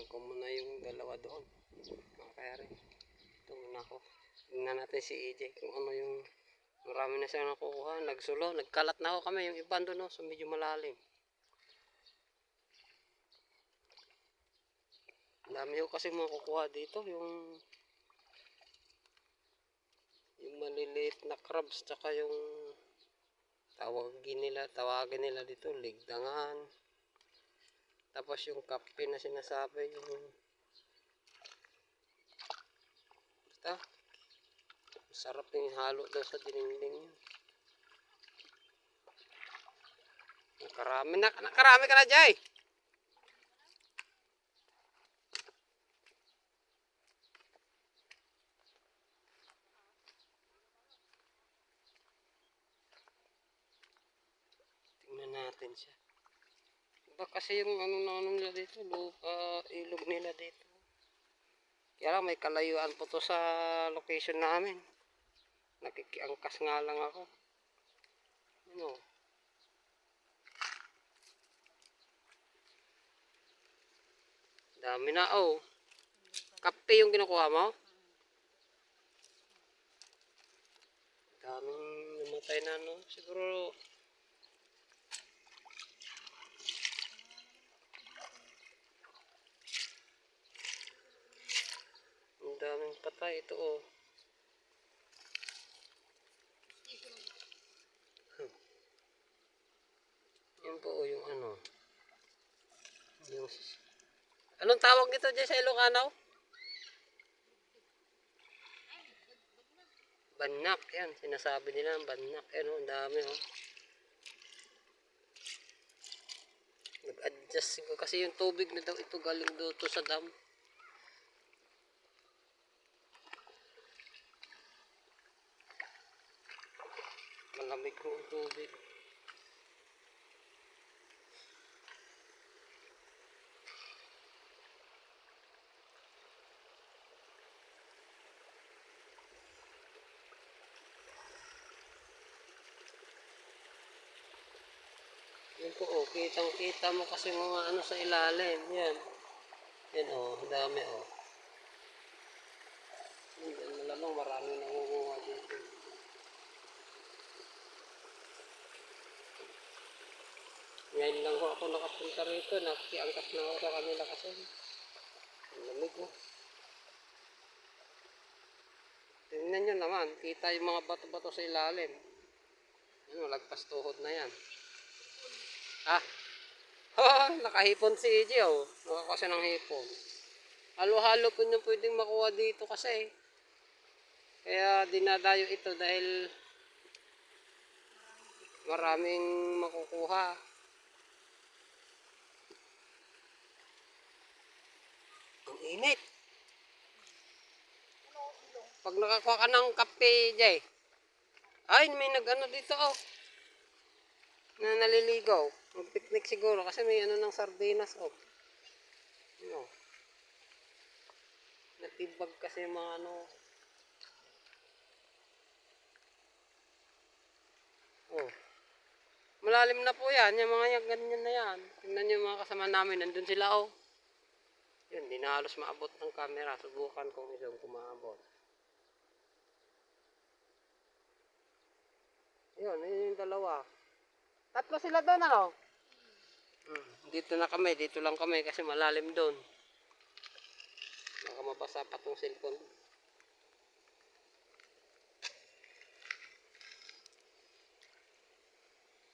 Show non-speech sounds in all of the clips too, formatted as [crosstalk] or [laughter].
Iwan ko muna yung dalawa doon. Mga kayari. Ito muna ako. Tingnan natin si EJ kung ano yung marami na siya nakukuha. Nagsulo. Nagkalat na ako kami. Yung iba doon no, so medyo malalim. Dami ko kasi makukuha dito. Yung yung maliliit na crabs tsaka yung tawagin nila tawagin nila dito ligdangan tapos yung kape na sinasabi yung basta sarap yung halo daw sa diningding yun. Nakarami na nakarami ka na Jay! Tingnan natin siya Iba kasi yung ano na ano nila dito, lupa, ilog nila dito. Kaya lang may kalayuan po to sa location namin. Nakikiangkas nga lang ako. Ano? Dami na oh. Kape yung kinukuha mo? Daming namatay na no. Siguro Ang patay ito oh. Hmm. Yan po oh, yung ano. Yung Anong tawag nito dyan sa Ilocano? Banak, yan. Sinasabi nila ang banak. Yan oh, ang dami oh. Nag-adjust siguro kasi yung tubig na daw ito galing doon sa dam. Malamig ko ang tubig. Yan po, oh, kitang kita mo kasi mga ano sa ilalim. Yan. Yan, oh, dami, oh. Yan, malamang marami nangunguha dito. Ngayon lang ho ako nakapunta rito. Nakiangkas na ako sa kanila kasi. Ang lamig mo. Tingnan nyo naman. Kita yung mga bato-bato sa ilalim. Ano, lagpas tuhod na yan. Ah. [laughs] Oh, nakahipon si EJ oh. Nakakasa ng hipon. Halo-halo po nyo pwedeng makuha dito kasi. Kaya dinadayo ito dahil maraming makukuha. Ang init. Pag nakakuha ka ng kape, Jay. Ay, may nag-ano dito, oh. Na naliligaw. Mag-picnic siguro kasi may ano ng sardinas, oh. Ano. Natibag kasi mga ano. Oh. Malalim na po yan. Yung mga yan, ganyan na yan. Tingnan nyo yung mga kasama namin. Nandun sila, oh. Yun, di na halos maabot ng camera. Subukan kong isang kumaabot. Yun, yun yung dalawa. Tatlo sila doon, ano? Hmm, dito na kami, dito lang kami kasi malalim doon. Baka mabasa pa tong cellphone.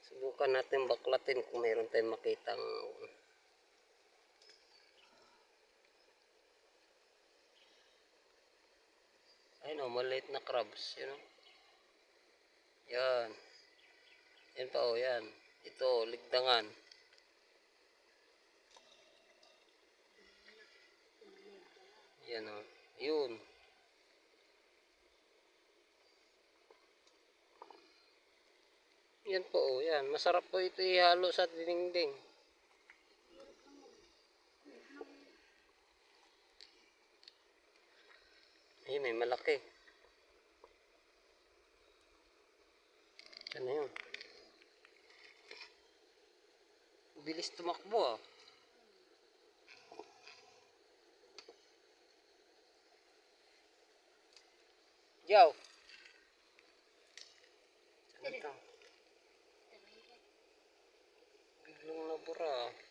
Subukan natin baklatin kung mayroon tayong makitang Ayun o, maliit na crabs, yun o. Yan. Yan pa o, yan. Ito, ligdangan. Yan o. Yun. Yan po o, yan. Masarap po ito ihalo sa dinding. Ayun, may malaki. Ano yun? Bilis tumakbo ah. Yo. Ano ito? Biglong nabura ah.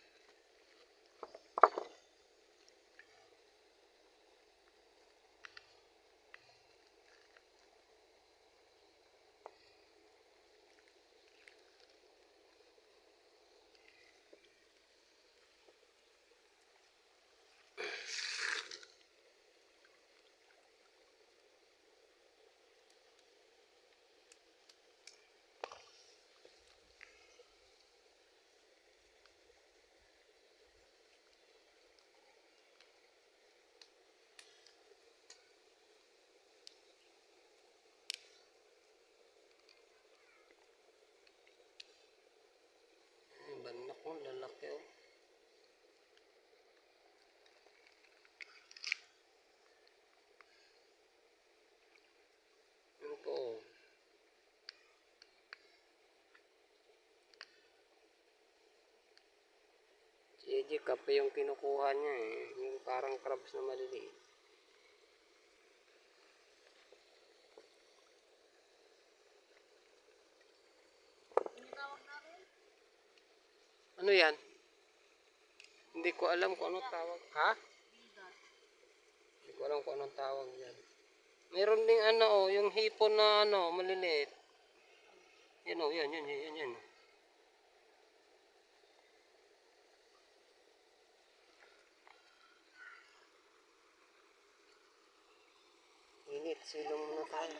Si AJ kape yung kinukuha niya eh. Yung parang crabs na maliliit. Ano yan? Hindi ko alam kung anong tawag. Ha? Hindi ko alam kung anong tawag yan. Meron ding ano oh, yung hipon na ano, maliliit. Yan oh, yan, yan, yan, yan, yan. Init, silong muna tayo.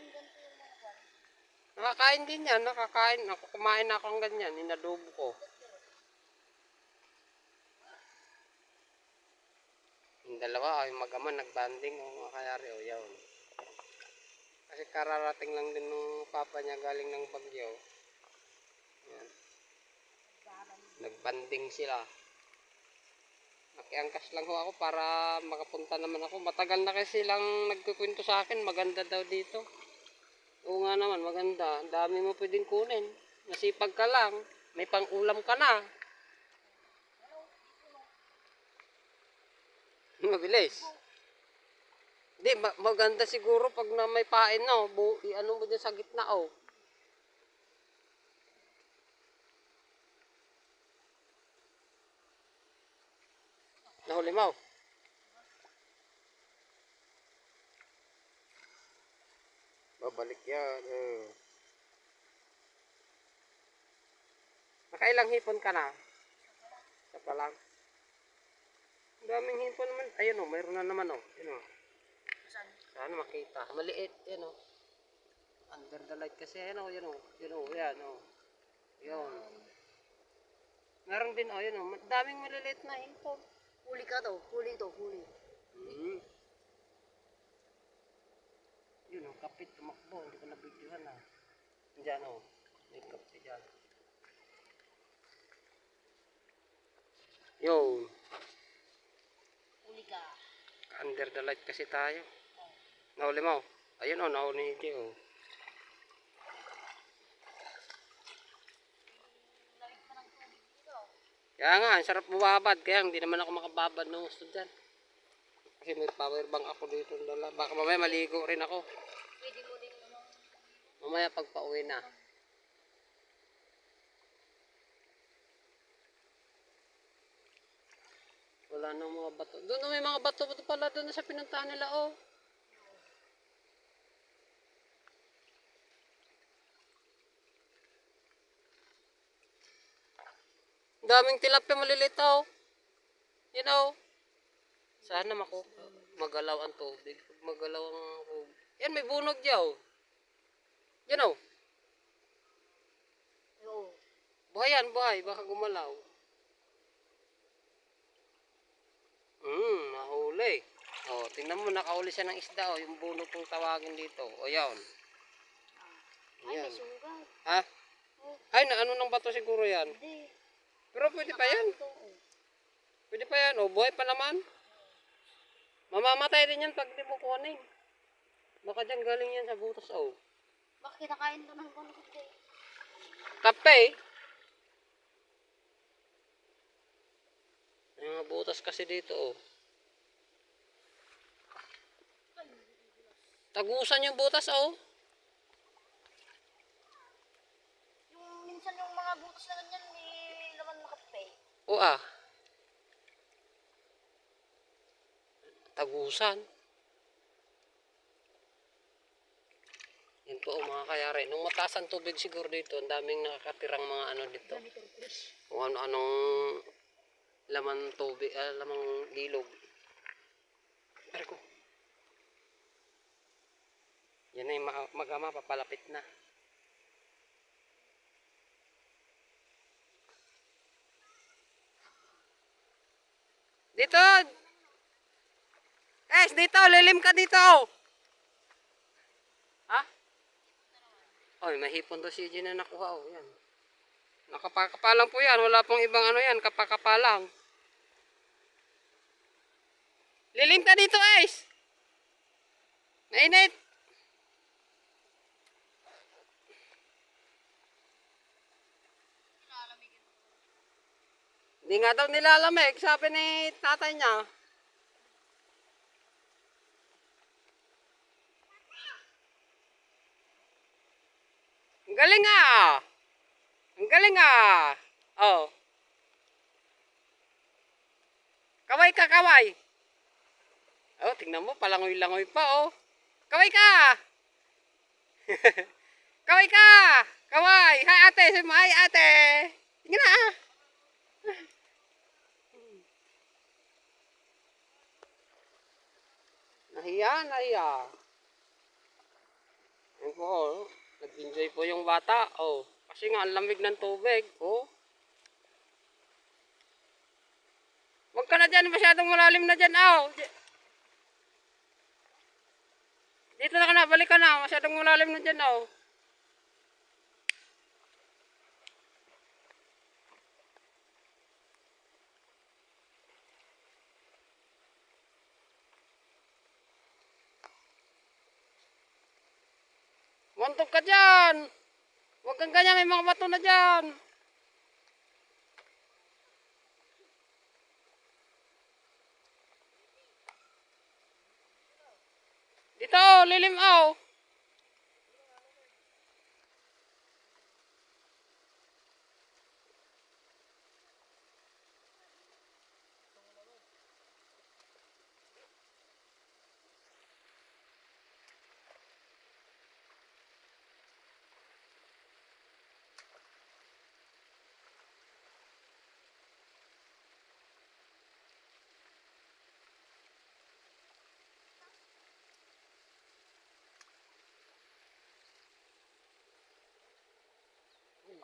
Nakakain din yan, nakakain. Ako, kumain ako ng ganyan, inadobo ko. Yung dalawa, ay mag-ama, nagbanding, o mga kayari, o yun. Kasi kararating lang din nung papa niya galing ng Bagyo. Yan. Nagbanding sila. Nakiangkas lang ho ako para makapunta naman ako. Matagal na kasi silang nagkukwento sa akin, maganda daw dito. Oo nga naman, maganda. Dami mo pwedeng kunin. Nasipag ka lang. May pang-ulam ka na. [laughs] Mabilis. Hindi, ma- maganda siguro pag na may pain no. Bu i-ano mo din sa gitna oh. Nahuli mo. Babalik yan. Uh. Nakailang hipon ka na? Isa pa lang. Ang daming hipon naman. Ayun oh, mayroon na naman oh. Ayun oh. Sana makita. Maliit. Yan oh. Under the light kasi. Yan oh, yan oh. Yan oh, yan oh. Yun. Meron din oh, yan oh. Ma- Daming maliliit na hipon. Huli ka to, huli to, huli. Hmm. Yun oh, kapit tumakbo. Hindi ko nabigyan ah. Diyan oh. May kapit dyan. Yun. Huli ka. Under the light kasi tayo. Nahuli mo. Ayun oh, nahuli ni Jay oh. Kaya nga, ang sarap bumabad. Kaya hindi naman ako makababad ng gusto dyan. Kasi may power bank ako dito. Dala. Baka mamaya maligo rin ako. Pwede mo din naman. Mamaya pag pauwi na. Wala nang mga bato. Doon na may mga bato bato pala doon sa pinuntahan nila oh. Daming tilapia maliliit oh. You know. Sana mako magalaw ang tubig. Magalaw ang tubig. Yan may bunog diyaw. You know. Oo. Buhay yan, buhay. Baka gumalaw. Hmm, nahuli. O, tingnan mo, nakahuli siya ng isda. O, yung bunog kong tawagin dito. O, yan. Ay, Yan. may sugat. Ha? Oh, Ay, na ano ng bato siguro yan. hindi. Pero pwede pa yan. Oh. Pwede pa yan. O, buhay pa naman. Mamamatay din yan pag di mo kunin. Baka dyan galing yan sa butas. O. Bakit kinakain ka ng kono kasi? Kape. May mga butas kasi dito. O. Tagusan yung butas, oh. Yung minsan yung mga butas na ganyan, Oo ah. Tagusan. Yan po oh, mga kayari. Nung mataas ang tubig siguro dito, ang daming nakakatirang mga ano dito. Kung ano-anong laman tubig, ah, lamang ilog. Pero ko. Yan na yung ma- mag-ama, papalapit na. Dito! Guys, dito! Lilim ka dito! Ha? Oy, may hipon to si Gina na nakuha. Oh, yan. Nakapakapalang po yan. Wala pong ibang ano yan. Kapakapalang. Lilim ka dito, guys! Mainit! Hindi nga daw nilalamig, sabi ni tatay niya. Ang galing ah! Ang galing ah! Oh. Kaway ka, kaway! Oh, tingnan mo, palangoy-langoy pa oh. Kaway ka! [laughs] kaway ka! Kaway! Hi ate! Hi ate! Tingnan na ah! Nahiya, nahiya. Yan po, oh. Nag-enjoy po yung bata, oh. Kasi nga, ang lamig ng tubig, oh. Huwag ka na dyan, masyadong malalim na dyan, oh. Di- Dito na ka na, balik ka na, masyadong malalim na dyan, oh. Mantog ka dyan. Huwag kang ganyan, may mga bato na dyan. Dito, lilim aw.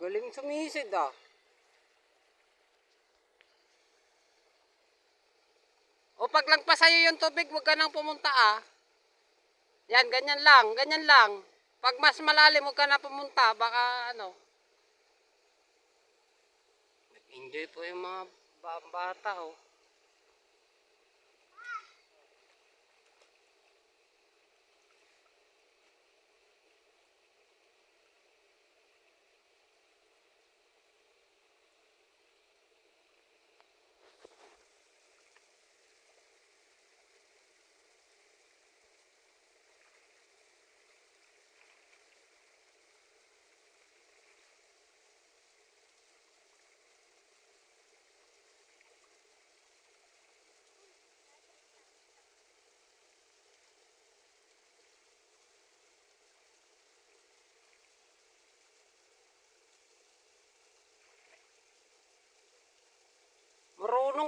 Galing sumisid ah. O pag lagpas sa'yo yung tubig, huwag ka nang pumunta ah. Yan, ganyan lang, ganyan lang. Pag mas malalim, huwag ka na pumunta. Baka ano. Enjoy po yung mga ba- bata oh.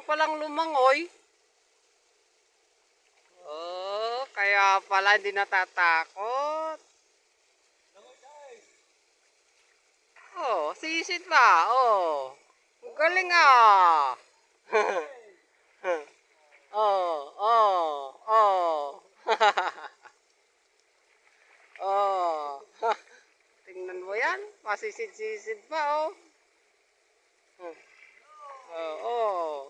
Palang lumangoy. Oh, kaya pala hindi natatakot. Oh, sisid pa. Oh. Ang Galing ah. [laughs] oh, oh, oh. [laughs] oh. [laughs] Tingnan mo yan. Pasisid-sisid pa oh. Oo.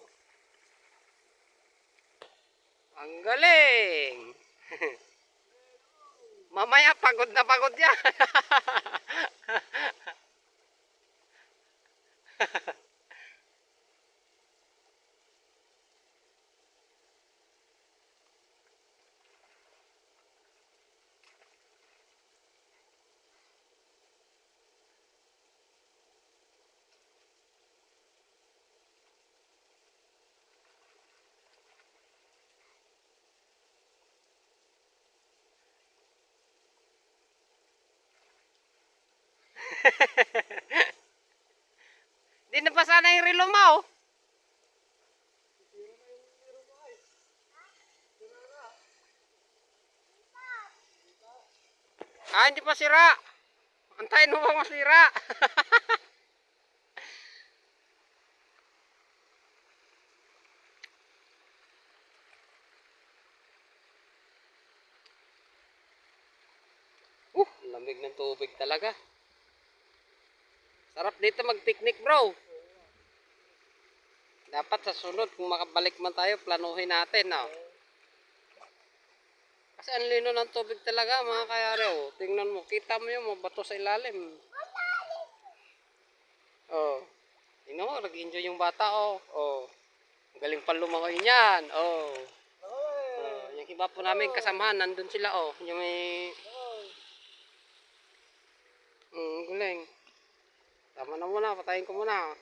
Ang galing. [laughs] Mamaya pagod na pagod yan. [laughs] [laughs] Di na pa sana yung relo. Ah, hindi pa sira. Antayin mo bang masira? uh, lamig ng tubig talaga. Dito mag-picnic, bro. Dapat sa sunod, kung makabalik man tayo, planuhin natin, no? Kasi ang lino ng tubig talaga, mga kayari, oh. Tingnan mo, kita mo yung mga bato sa ilalim. Oh. Tingnan mo, nag-enjoy yung bata, oh. Oh. Galing pa lumangoy niyan, oh. Oh, yung iba po namin kasamahan, nandun sila, oh. Yung may... Mm, galing. Tama na muna, patayin ko muna.